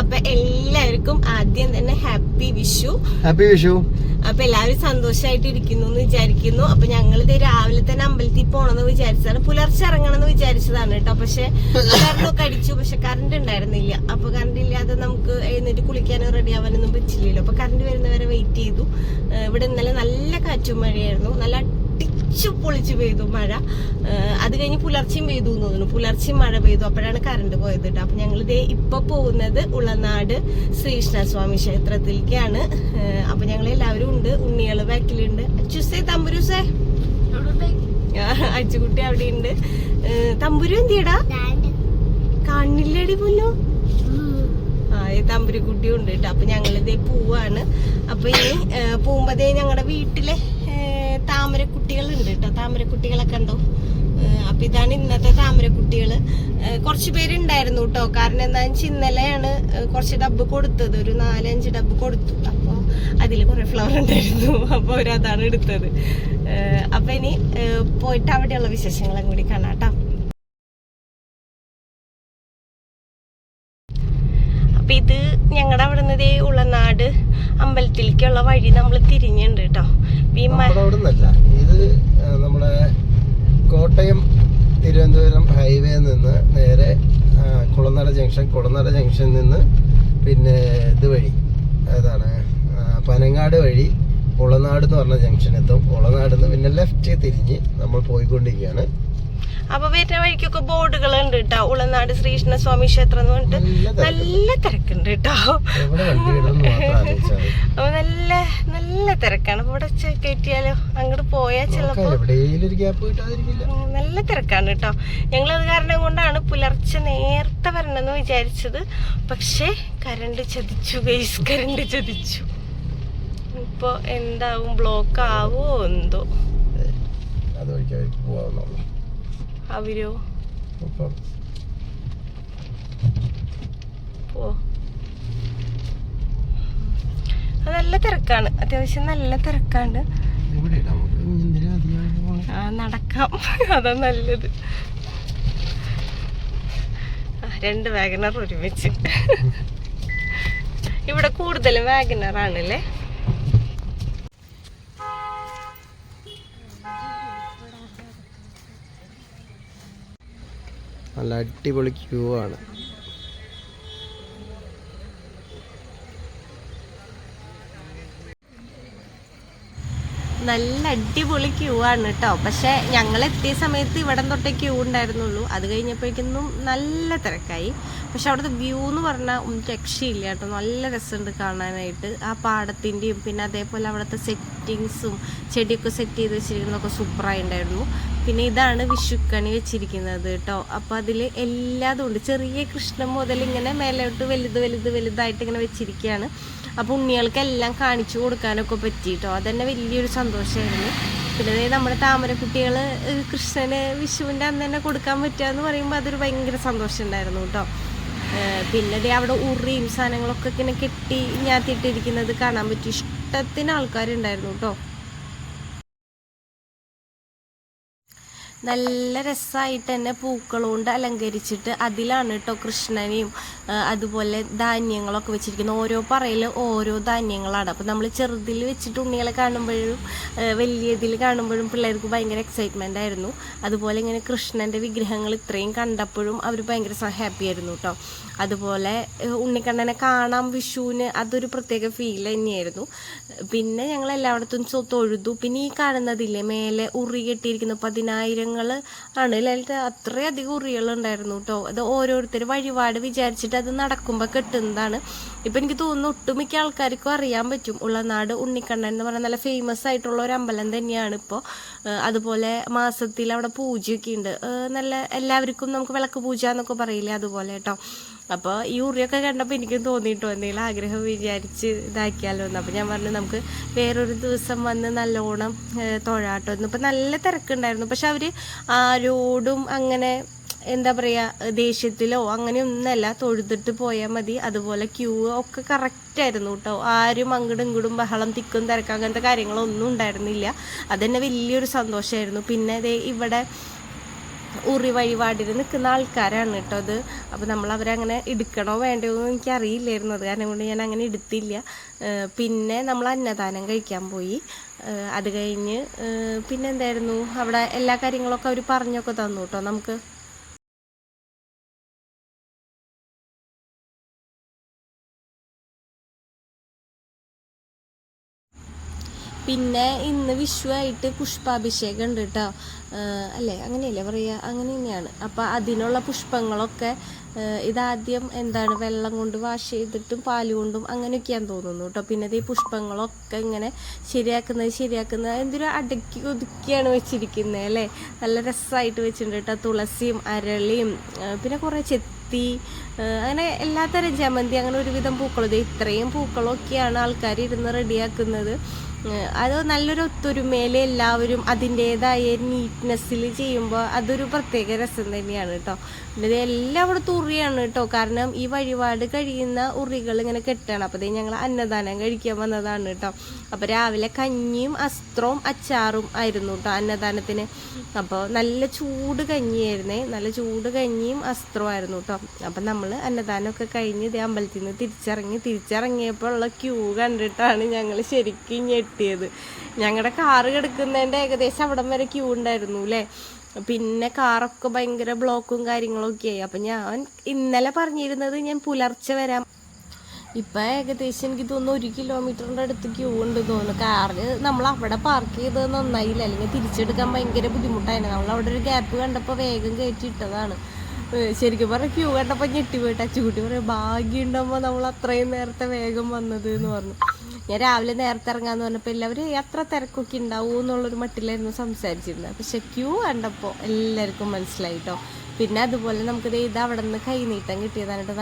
അപ്പൊ എല്ലാവർക്കും ആദ്യം തന്നെ ഹാപ്പി വിഷു. ഹാപ്പി വിഷു. അപ്പൊ എല്ലാവരും സന്തോഷമായിട്ട് ഇരിക്കുന്നു എന്ന് വിചാരിക്കുന്നു. അപ്പൊ ഞങ്ങൾ ഇത് രാവിലെ തന്നെ അമ്പലത്തിൽ പോണെന്ന് വിചാരിച്ചതാണ്. പുലർച്ചെ ഇറങ്ങണമെന്ന് വിചാരിച്ചതാണ് കേട്ടോ. പക്ഷെ കറണ്ടൊക്കെ അടിച്ചു. പക്ഷെ കറണ്ട് ഉണ്ടായിരുന്നില്ല. അപ്പൊ കറണ്ട് ഇല്ലാതെ നമുക്ക് എഴുന്നേറ്റ് കുളിക്കാനോ റെഡി ആവാനൊന്നും പറ്റില്ലല്ലോ. അപ്പൊ കറണ്ട് വരുന്നവരെ വെയിറ്റ് ചെയ്തു. ഇവിടെ ഇന്നലെ നല്ല കാറ്റും മഴയായിരുന്നു. നല്ല അടിച്ചു പൊളിച്ചു പെയ്തു മഴ. അത് കഴിഞ്ഞ് പുലർച്ചെയും പെയ്തു എന്ന് തോന്നുന്നു. പുലർച്ചെയും മഴ പെയ്തു. അപ്പോഴാണ് കറണ്ട് പോയത് കേട്ടോ. അപ്പം ഞങ്ങൾ ഇതേ ഇപ്പം പോകുന്നത് ഉളനാട് ശ്രീകൃഷ്ണസ്വാമി ക്ഷേത്രത്തിലേക്കാണ്. അപ്പം ഞങ്ങൾ എല്ലാവരും ഉണ്ട്. ഉണ്ണികൾ ബാക്കിലുണ്ട്. അച്ചുസേ തമ്പുരുസേ. അച്ചുകുട്ടി അവിടെ ഉണ്ട് തമ്പുരു എന്തിയടാ? കണ്ണില്ലടി പോലോ ആ ഈ തമ്പുരുക്കുട്ടിയും ഉണ്ട് കേട്ടോ. അപ്പം ഞങ്ങളിതേ പോവാണ്. അപ്പൊ ഇനി പോകുമ്പതേ ഞങ്ങളുടെ വീട്ടിലെ താമരക്കുട്ടികളുണ്ട് കേട്ടോ താമരക്കുട്ടികളൊക്കെ ഉണ്ടോ? അപ്പൊ ഇതാണ് ഇന്നത്തെ താമരക്കുട്ടികൾ. ഏഹ് കുറച്ച് പേരുണ്ടായിരുന്നു കേട്ടോ കാരണം എന്താണെന്ന് വെച്ചാൽ ഇന്നലെയാണ് കുറച്ച് ഡബ്ബ് കൊടുത്തത്. ഒരു നാലഞ്ച് ഡബ്ബ് കൊടുത്തു. അപ്പൊ അതിൽ കുറെ ഫ്ലവർ ഉണ്ടായിരുന്നു. അപ്പൊ അവരതാണ് എടുത്തത്. അപ്പൊ ഇനി പോയിട്ട് അവിടെയുള്ള വിശേഷങ്ങളും കൂടി കാണാം കേട്ടോ അപ്പൊ ഇത് ഞങ്ങളുടെ അവിടെ നിന്ന് ഉളനാട് അമ്പലത്തിലേക്കുള്ള വഴി നമ്മൾ തിരിഞ്ഞുണ്ട് കേട്ടോ ഇത് നമ്മുടെ കോട്ടയം തിരുവനന്തപുരം ഹൈവേ നിന്ന് നേരെ കുളനട ജംഗ്ഷൻ കുളനട ജംഗ്ഷനിൽ നിന്ന് പിന്നെ ഇത് വഴി ഏതാണ് പനങ്ങാട് വഴി കുളനാട് എന്ന് പറഞ്ഞ ജംഗ്ഷൻ എത്തും ഉളനാട് നിന്ന് പിന്നെ ലെഫ്റ്റ് തിരിഞ്ഞ് നമ്മൾ പോയിക്കൊണ്ടിരിക്കുകയാണ് അപ്പൊ വരുന്ന വഴിക്കൊക്കെ ബോർഡുകൾ ഉണ്ട് കേട്ടോ ഉളനാട് ശ്രീകൃഷ്ണസ്വാമി ക്ഷേത്രം എന്ന് പറഞ്ഞിട്ട് നല്ല തിരക്കുണ്ട്. കേട്ടോ അപ്പൊ നല്ല നല്ല തിരക്കാണ്. അപ്പൊ ഇവിടെ കയറ്റിയാലോ? അങ്ങോട്ട് പോയാൽ ചിലപ്പോ നല്ല തിരക്കാണ് കേട്ടോ ഞങ്ങൾ അത് കാരണം കൊണ്ടാണ് പുലർച്ചെ നേരത്തെ വരണമെന്ന് വിചാരിച്ചത്. പക്ഷേ കരണ്ട് ചതിച്ചു ഗൈസ് കരണ്ട് ചതിച്ചു. ഇപ്പൊ എന്താവും? ബ്ലോക്ക് ആവോ എന്തോ? അത് വഴിക്ക് അവരോ അത് നല്ല തിരക്കാണ്. അത്യാവശ്യം നല്ല തിരക്കാണ്ട്? നടക്കാം. അതാ നല്ലത്. രണ്ട് വാഗനർ ഒരുമിച്ച്. ഇവിടെ കൂടുതലും വാഗനർ നല്ല അടിപൊളി ക്യൂ ആണ്. നല്ല അടിപൊളി ക്യൂ ആണ് കേട്ടോ പക്ഷെ ഞങ്ങൾ എത്തിയ സമയത്ത് ഇവിടം തൊട്ടേ ക്യൂ ഉണ്ടായിരുന്നുള്ളൂ. അത് കഴിഞ്ഞപ്പോഴേക്കൊന്നും നല്ല തിരക്കായി. പക്ഷെ അവിടുത്തെ വ്യൂ എന്ന് പറഞ്ഞാൽ ഒന്നും രക്ഷയില്ല കേട്ടോ നല്ല രസമുണ്ട് കാണാനായിട്ട്. ആ പാടത്തിന്റെയും പിന്നെ അതേപോലെ അവിടുത്തെ സെറ്റിങ്സും ചെടിയൊക്കെ സെറ്റ് ചെയ്ത് വെച്ചിരിക്കുന്നതൊക്കെ സൂപ്പറായി ഉണ്ടായിരുന്നു പിന്നെ ഇതാണ് വിഷുക്കണി വെച്ചിരിക്കുന്നത് കേട്ടോ അപ്പോൾ അതിൽ എല്ലാതും ഉണ്ട്. ചെറിയ കൃഷ്ണൻ മുതൽ ഇങ്ങനെ മേലോട്ട് വലുത് വലുത് വലുതായിട്ട് ഇങ്ങനെ വെച്ചിരിക്കുകയാണ്. അപ്പോൾ ഉണ്ണികൾക്കെല്ലാം കാണിച്ചു കൊടുക്കാനൊക്കെ പറ്റിയിട്ടോ. അതന്നെ വലിയൊരു സന്തോഷമായിരുന്നു പിന്നെ നമ്മുടെ താമരക്കുട്ടികൾ കൃഷ്ണന് വിഷുവിന്റെ അന്ന് തന്നെ കൊടുക്കാൻ പറ്റുക എന്ന് പറയുമ്പോൾ അതൊരു ഭയങ്കര സന്തോഷം ഉണ്ടായിരുന്നു കേട്ടോ. പിന്നെ ദേ അവിടെ ഉറിയും സാധനങ്ങളൊക്കെ ഇങ്ങനെ കെട്ടി ഞാത്തിയിട്ടിരിക്കുന്നത് കാണാൻ പറ്റി ഇഷ്ടത്തിന് ആൾക്കാരുണ്ടായിരുന്നു കേട്ടോ. നല്ല രസമായിട്ട് തന്നെ പൂക്കൾ കൊണ്ട് അലങ്കരിച്ചിട്ട് അതിലാണ് കേട്ടോ കൃഷ്ണനെയും അതുപോലെ ധാന്യങ്ങളൊക്കെ വെച്ചിരിക്കുന്നത്. ഓരോ പറയിൽ ഓരോ ധാന്യങ്ങളാണ്. അപ്പോൾ നമ്മൾ ചെറുതിൽ വെച്ചിട്ട് ഉണ്ണികളെ കാണുമ്പോഴും വലിയ വലിയതിൽ കാണുമ്പോഴും പിള്ളേർക്ക് ഭയങ്കര എക്സൈറ്റ്മെന്റ് ആയിരുന്നു. അതുപോലെ ഇങ്ങനെ കൃഷ്ണന്റെ വിഗ്രഹങ്ങൾ ഇത്രയും കണ്ടപ്പോഴും അവർ ഭയങ്കര ഹാപ്പി ആയിരുന്നു കേട്ടോ അതുപോലെ ഉണ്ണിക്കണ്ണനെ കാണാം വിഷുവിന് അതൊരു പ്രത്യേക ഫീൽ തന്നെയായിരുന്നു. പിന്നെ ഞങ്ങൾ എല്ലായിടത്തും തൊഴുതു. പിന്നെ ഈ കാണുന്നതില്ലേ മേലെ ഉറി കെട്ടിയിരിക്കുന്ന പതിനായിരങ്ങൾ ആണ്. ലളിത അത്രയധികം ഉറികൾ ഉണ്ടായിരുന്നു കേട്ടോ അത് ഓരോരുത്തർ വഴിപാട് വിചാരിച്ചിട്ട് അത് നടക്കുമ്പോൾ കിട്ടുന്നതാണ്. ഇപ്പം എനിക്ക് തോന്നുന്നു ഒട്ടുമിക്ക ആൾക്കാർക്കും അറിയാൻ പറ്റും. ഉള്ളനാട് ഉണ്ണിക്കണ്ണൻ എന്ന് പറഞ്ഞാൽ നല്ല ഫേമസ് ആയിട്ടുള്ള ഒരു അമ്പലം തന്നെയാണ് ഇപ്പോൾ അതുപോലെ മാസത്തിൽ അവിടെ പൂജയൊക്കെ ഉണ്ട്. നല്ല എല്ലാവർക്കും നമുക്ക് വിളക്ക് പൂജ എന്നൊക്കെ പറയില്ലേ അതുപോലെ കേട്ടോ അപ്പോൾ ഈ ഉറിയൊക്കെ കണ്ടപ്പോൾ എനിക്കും തോന്നിയിട്ടോ എന്തെങ്കിലും ആഗ്രഹം വിചാരിച്ച് ഇതാക്കിയാലോ എന്ന്. അപ്പോൾ ഞാൻ പറഞ്ഞു നമുക്ക് വേറൊരു ദിവസം വന്ന് നല്ലോണം തൊഴാട്ടോ. ഇപ്പം നല്ല തിരക്കുണ്ടായിരുന്നു. പക്ഷെ അവർ ആരോടും അങ്ങനെ എന്താ പറയുക ദേഷ്യത്തിലോ അങ്ങനെയൊന്നല്ല തൊഴുതിട്ട് പോയാൽ മതി. അതുപോലെ ക്യൂ ഒക്കെ കറക്റ്റ് ആയിരുന്നു കേട്ടോ. ആരും അങ്ങോട്ടും ഇങ്ങോട്ടും ബഹളം തിക്കും തിരക്കും അങ്ങനത്തെ കാര്യങ്ങളൊന്നും ഉണ്ടായിരുന്നില്ല. അതന്നെ വലിയൊരു സന്തോഷമായിരുന്നു പിന്നെ ഇവിടെ ഉറി വഴിപാടിന് നിൽക്കുന്ന ആൾക്കാരാണ് കേട്ടോ അത്. അപ്പോൾ നമ്മൾ അവരങ്ങനെ എടുക്കണോ വേണ്ടയോ എന്ന് എനിക്കറിയില്ലായിരുന്നു. അത് കാരണം കൊണ്ട് ഞാൻ അങ്ങനെ എടുത്തില്ല. പിന്നെ നമ്മൾ അന്നദാനം കഴിക്കാൻ പോയി. അത് കഴിഞ്ഞ് പിന്നെ എന്തായിരുന്നു? അവിടെ എല്ലാ കാര്യങ്ങളൊക്കെ അവർ പറഞ്ഞൊക്കെ തന്നു കേട്ടോ നമുക്ക്. പിന്നെ ഇന്ന് വിഷു ആയിട്ട് പുഷ്പാഭിഷേകം ഉണ്ട് കേട്ടോ അല്ലേ? അങ്ങനെയല്ലേ പറയുക അങ്ങനെ തന്നെയാണ്. അപ്പം അതിനുള്ള പുഷ്പങ്ങളൊക്കെ ഇതാദ്യം എന്താണ് വെള്ളം കൊണ്ട് വാഷ് ചെയ്തിട്ടും പാൽ കൊണ്ടും അങ്ങനെയൊക്കെയാന്ന് തോന്നുന്നു കേട്ടോ പിന്നെ ഈ പുഷ്പങ്ങളൊക്കെ ഇങ്ങനെ ശരിയാക്കുന്നത് ശരിയാക്കുന്നത് എന്തൊരു അടുക്കി ഒതുക്കിയാണ് വെച്ചിരിക്കുന്നത് അല്ലേ? നല്ല രസമായിട്ട് വെച്ചിട്ടുണ്ട് കേട്ടോ തുളസിയും അരളിയും പിന്നെ കുറേ ചെത്തി അങ്ങനെ എല്ലാത്തരം ജമന്തി അങ്ങനെ ഒരുവിധം പൂക്കളും ഇത്രയും പൂക്കളൊക്കെയാണ് ആൾക്കാർ ഇരുന്ന് റെഡിയാക്കുന്നത്. അത് നല്ലൊരു ഒത്തൊരുമയിൽ എല്ലാവരും അതിന്റെതായ നീറ്റ്നെസ്സിൽ ചെയ്യുമ്പോൾ അതൊരു പ്രത്യേക രസം തന്നെയാണ് കേട്ടോ പിന്നെ ഇത് അവിടെ ഉറിയാണ് കേട്ടോ കാരണം ഈ വഴിപാട് കഴിയുന്ന ഉറികൾ ഇങ്ങനെ കെട്ടാണ്. അപ്പോൾ ഇത് ഞങ്ങൾ അന്നദാനം കഴിക്കാൻ വന്നതാണ് കേട്ടോ അപ്പോൾ രാവിലെ കഞ്ഞിയും അസ്ത്രവും അച്ചാറും ആയിരുന്നു കേട്ടോ അന്നദാനത്തിന്. അപ്പോൾ നല്ല ചൂട് കഞ്ഞിയായിരുന്നേ. നല്ല ചൂട് കഞ്ഞിയും അസ്ത്രമായിരുന്നു കേട്ടോ അപ്പം നമ്മൾ അന്നദാനമൊക്കെ കഴിഞ്ഞ് ഇതേ അമ്പലത്തിൽ നിന്ന് തിരിച്ചിറങ്ങി തിരിച്ചിറങ്ങിയപ്പോൾ ഉള്ള ക്യൂ കണ്ടിട്ടാണ് ഞങ്ങൾ ശരിക്കും ഞെട്ടിയത് ഞങ്ങളുടെ കാറ് കിടക്കുന്നതിന്റെ ഏകദേശം അവിടം വരെ ക്യൂ ഉണ്ടായിരുന്നു അല്ലേ പിന്നെ കാറൊക്കെ ഭയങ്കര ബ്ലോക്കും കാര്യങ്ങളൊക്കെ ആയി. അപ്പം ഞാൻ ഇന്നലെ പറഞ്ഞിരുന്നത് ഞാൻ പുലർച്ചെ വരാം. ഇപ്പം ഏകദേശം എനിക്ക് തോന്നുന്നു ഒരു കിലോമീറ്ററിന്റെ അടുത്ത് ക്യൂ ഉണ്ട് തോന്നുന്നു. കാറിൽ നമ്മൾ അവിടെ പാർക്ക് ചെയ്തത് നന്നായില്ല? അല്ലെങ്കിൽ തിരിച്ചെടുക്കാൻ ഭയങ്കര ബുദ്ധിമുട്ടായിരുന്നു നമ്മൾ അവിടെ ഒരു ഗ്യാപ്പ് കണ്ടപ്പോൾ വേഗം കയറ്റി ഇട്ടതാണ്. ഏഹ് ശരിക്കും പറഞ്ഞാൽ ക്യൂ കണ്ടപ്പോൾ ഞെട്ടി പോയിട്ട് അച്ചുകുട്ടി പറയും ഭാഗ്യം ഉണ്ടാകുമ്പോൾ നമ്മൾ അത്രയും നേരത്തെ വേഗം വന്നത് എന്ന് പറഞ്ഞു. ഞാൻ രാവിലെ നേരത്തെ ഇറങ്ങാന്ന് പറഞ്ഞപ്പോൾ എല്ലാവരും എത്ര തിരക്കൊക്കെ ഉണ്ടാവും എന്നുള്ളൊരു മട്ടിലായിരുന്നു സംസാരിച്ചിരുന്നത്. പക്ഷെ ക്യൂ കണ്ടപ്പോൾ എല്ലാവർക്കും മനസ്സിലായി കേട്ടോ പിന്നെ അതുപോലെ നമുക്ക് ദേ ഇത് അവിടെ നിന്ന് കൈനീട്ടം കിട്ടിയതാണ് കേട്ടോ